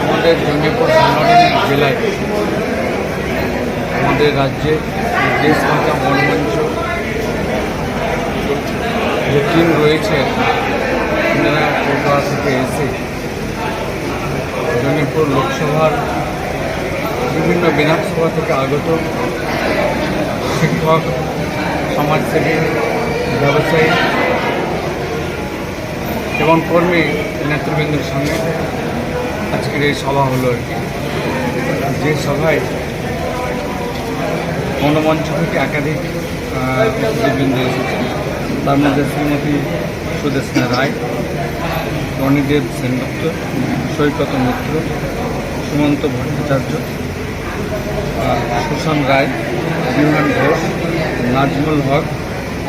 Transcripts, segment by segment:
আমাদের জঙ্গিপুর জেলায় আমাদের রাজ্যে দেশ মাতা মনমঞ্চ যে টিম রয়েছে, আপনারা কলকাতা থেকে এসে জঙ্গিপুর লোকসভার বিভিন্ন বিধানসভা থেকে আগত শিক্ষক সমাজসেবী ব্যবসায়ী এবং কর্মী নেতৃবৃন্দের সঙ্গে আজকের এই সভা হলো আর কি। যে সভায় গণমঞ্চ থেকে একাধিক আহ, অতিথিবৃন্দ এসেছেন। তার মধ্যে শ্রীমতী সুদেশনা রায় রণীদেব সেনগুপ্ত সৈকত মিত্র সুমন্ত ভট্টাচার্য সুশান রায় বিমান ঘোষ নাজমুল হক,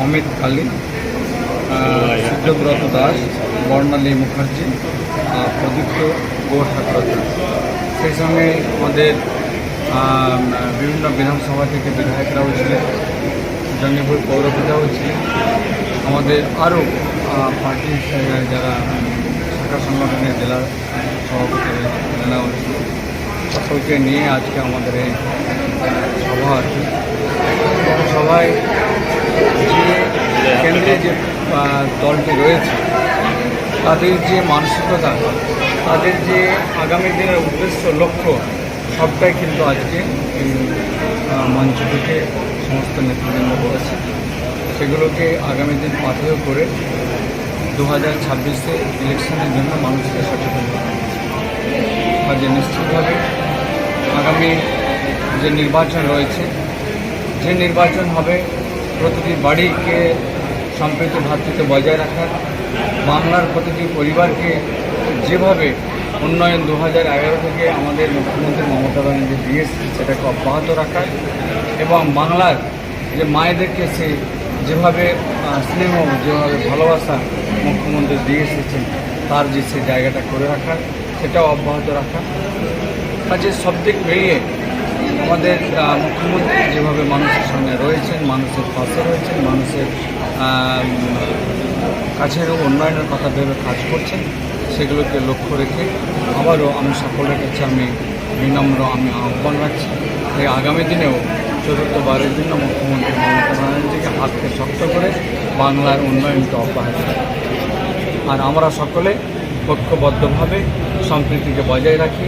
অমিত কালী সূর্যব্রত দাস, বর্ণালী মুখার্জি প্রদীপ্ত গৌর সেই সঙ্গে আমাদের বিভিন্ন বিধানসভা থেকে বিধায়করাও ছিলেন জঙ্গিপুর পৌরপিতাও ছিলেন আমাদের আরও পার্টি যারা শাখা সংগঠনের জেলার সভাপতি ছিলেন সকলকে নিয়ে আজকে আমাদের এই সভা কি সভায় যে কেন্দ্রে যে দলটি রয়েছে, তাদের যে মানসিকতা, তাদের যে আগামী দিনের উদ্দেশ্য, লক্ষ্য, সবটাই কিন্তু আজকে এই মঞ্চ থেকে সমস্ত নেতৃবৃন্দ বলেছে সেগুলোকে আগামী দিন পাথেয় করে দু হাজার ছাব্বিশে ইলেকশনের জন্য মানুষকে সচেতন করা কাজে নিশ্চিতভাবে আগামী যে নির্বাচন রয়েছে যে নির্বাচন হবে, প্রতিটি বাড়িকে সম্প্রীতি ভাতৃত্ব বজায় রাখার, বাংলার প্রতিটি পরিবারকে যেভাবে উন্নয়ন দু হাজার এগারো থেকে আমাদের মুখ্যমন্ত্রী মমতা ব্যানার্জি দিয়েছে সেটাকে অব্যাহত রাখার এবং বাংলার যে মায়েদেরকে সে যেভাবে স্নেহ, যেভাবে ভালোবাসা মুখ্যমন্ত্রী দিয়ে এসেছেন তার যে সে জায়গাটা করে রাখার, সেটাও অব্যাহত রাখা কাজে সব দিক মিলিয়ে আমাদের মুখ্যমন্ত্রী যেভাবে মানুষের সঙ্গে রয়েছেন মানুষের পাশে রয়েছেন মানুষের আহ, কাছেরও উন্নয়নের কথা ভেবে কাজ করছেন সেগুলোকে লক্ষ্য রেখে আবারও আমি সকলের কাছে আমি বিনম্র আমি আহ্বান রাখছি। এই আগামী দিনেও চতুর্থবারের জন্য মুখ্যমন্ত্রী মমতা ব্যানার্জিকে হাতকে শক্ত করে বাংলার উন্নয়নকে অব্যাহত আর আমরা সকলে ঐক্যবদ্ধভাবে সম্প্রীতিকে বজায় রাখি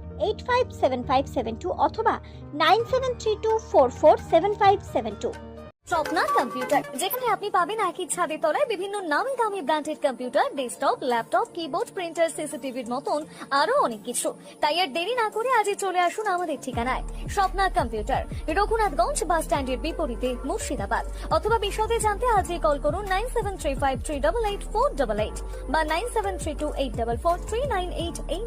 eight five seven five seven two অথবা nine seven three two four four seven five seven two Swapna computer, যেখানে আপনি পাবেন একই ছাদের তলায় বিভিন্ন নামি দামি branded computer, desktop, laptop, keyboard, printer, সিসিটিভির মতন আরও অনেক কিছু। তাই আর দেরি না করে আজই চলে আসুন আমাদের ঠিকানায় স্বপ্না কম্পিউটার, রঘুনাথগঞ্জ বাস স্ট্যান্ডের বিপরীতে মুর্শিদাবাদ। অথবা বিশদে জানতে আজই কল করুন nine seven three five three double eight four double eight বা nine seven three two eight double four three nine eight এই